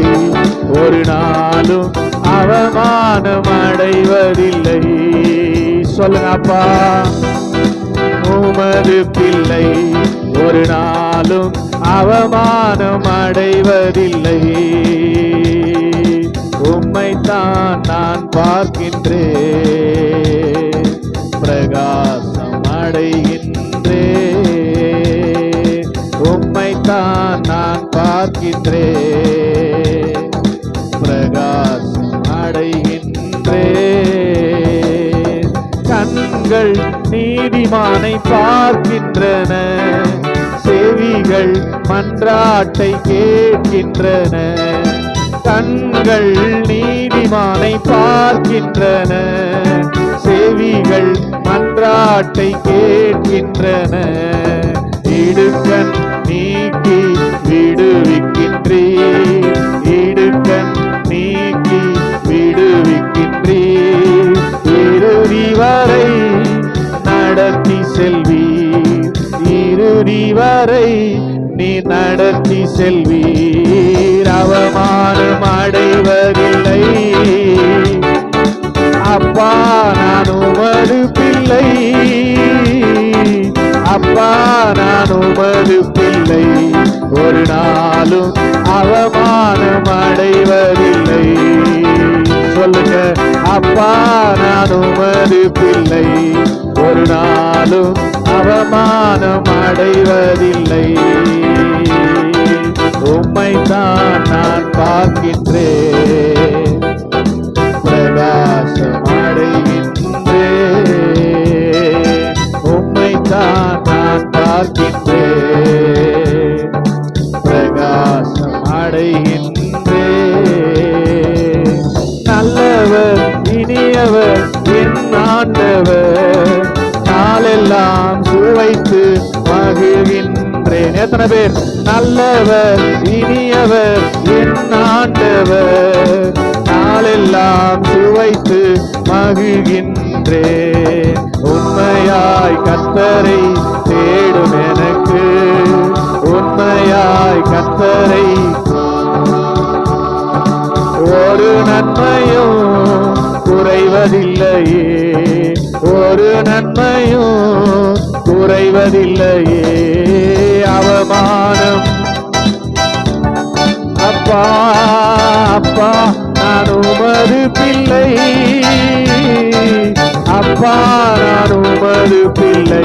பிள்ளை ஒரு நாளும் அவமானம் அடைவதில்லை. சொல்லுங்கப்பா உமது பிள்ளை ஒரு நாளும் அவமானம் அடைவதில்லை. உம்மைத்தான் நான் பார்க்கின்றேன். பிரகாசம் அடைகின்றேன். உம்மைத்தான் நான் பார்க்கின்றேன். கண்கள் நீதிமானை பார்க்கின்றன. செவிகள் மன்றாட்டை கேட்கின்றன. கண்கள் நீதிமானை பார்க்கின்றன. செவிகள் மன்றாட்டை கேட்கின்றன. இறுதி வரை நீ நடத்தி செல்வீர். அவமானம் அடைவதில்லை. அப்பா நான் உமது பிள்ளை. அப்பா நான் உமது பிள்ளை. ஒரு நாளும் அவமானம் அடைவதில்லை. சொல்லுங்க அப்பா நான் உமது பிள்ளை. ஒரு நாள் நாளும் அவமானம் அடைவதில்லை உம்மைத்தான் நான் பார்க்கின்றேன். பிரகாசம் அடைகின்றேன் உம்மைத்தான் நான் பார்க்கின்றேன். பிரகாசம் அடைகின்றேன் நல்லவர் இனியவர் என் ஆண்டவர். மகிழ்கின்றேன் எத்தனை பேர்? நல்லவர் இனியவர் என் ஆண்டவர் நாளெல்லாம் சுவைத்து மகிழ்கின்றேன். உண்மையாய் கத்தரை தேடும் எனக்கு. உண்மையாய் கத்தரை ஒரு நன்மையும் குறைவதில்லையே. ஒரு நன்மையும் குறைவதில்லையே. அப்பா நான் உமது பிள்ளை அப்பா நான் உமது பிள்ளை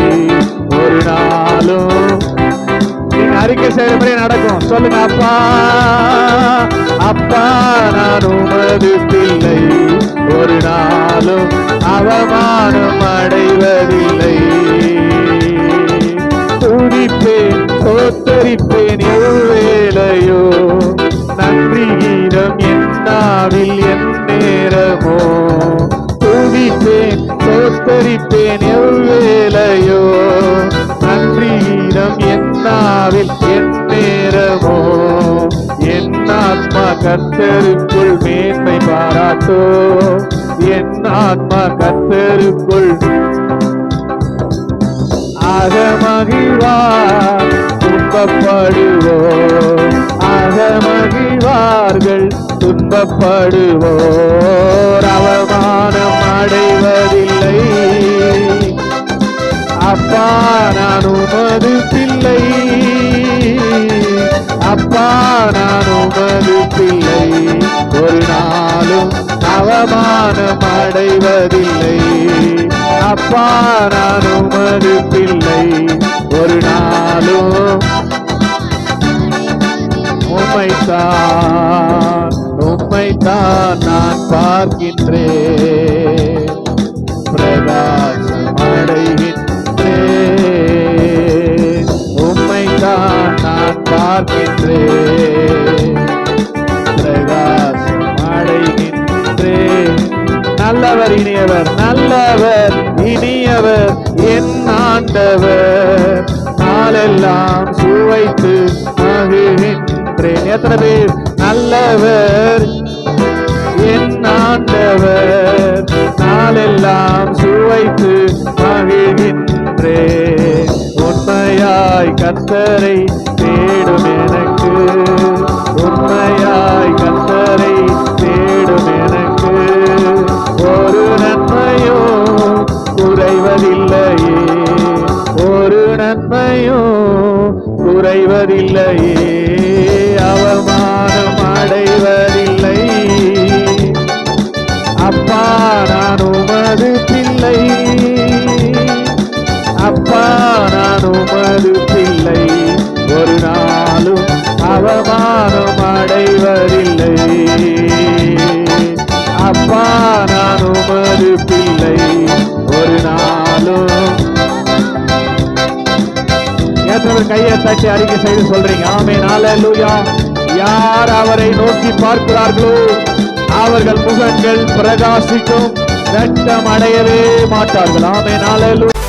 துதிப்பேன் தோத்தரிப்பேன் எவ்வேலையோ நன்றியிடம் என்னாவில் என் நேரமோ. என் ஆத்மா கத்தருக்குள் மேன்மை பாராட்டோ. என் ஆத்மா கத்தருக்குள் அகமகிழ்வார் துன்பப்படுவோ. அகமகிவார்கள் துன்பப்படுவோர் அவமானம் அடைவதில்லை அப்பா நான் உமது பிள்ளை அப்பா நான் உமது பிள்ளை ஒரு நாளும் அவமானம் அடைவதில்லை. அப்பா நான் உமது பிள்ளை ஒரு நாளும் உம்மைத்தான் உம்மைத்தான் நான் பார்க்கின்றேன். பார்க்கின்றே. நல்லவர் இனியவர் நல்லவர் இனியவர் என் ஆண்டவர். நாளெல்லாம் சுவைத்து மகிழ்கின்றேன். எத்தனை பேர்? நல்லவர் என் ஆண்டவர். நாளெல்லாம் சுவைத்து மகிழ்கின்றே உண்மையாய் கத்தரை அடைவதில்லையே. அவமானம் அடைவதில்லை. அப்பா நான் உமது பிள்ளை. அப்பா நான் உமது பிள்ளை. ஒரு நாளும் அவமானம் அடைவதில்லை. அப்பா நான் உமது பிள்ளை. ஒரு நாள் ஏற்றவர் கையை தட்டி அறிக்கை செய்து சொல்றீங்க. ஆமே நாளூயா யார் அவரை நோக்கி பார்க்கிறார்களோ அவர்கள் முகங்கள் பிரகாசிக்கும் வெட்டம் அடையவே மாட்டார்கள். ஆமே நாளூயா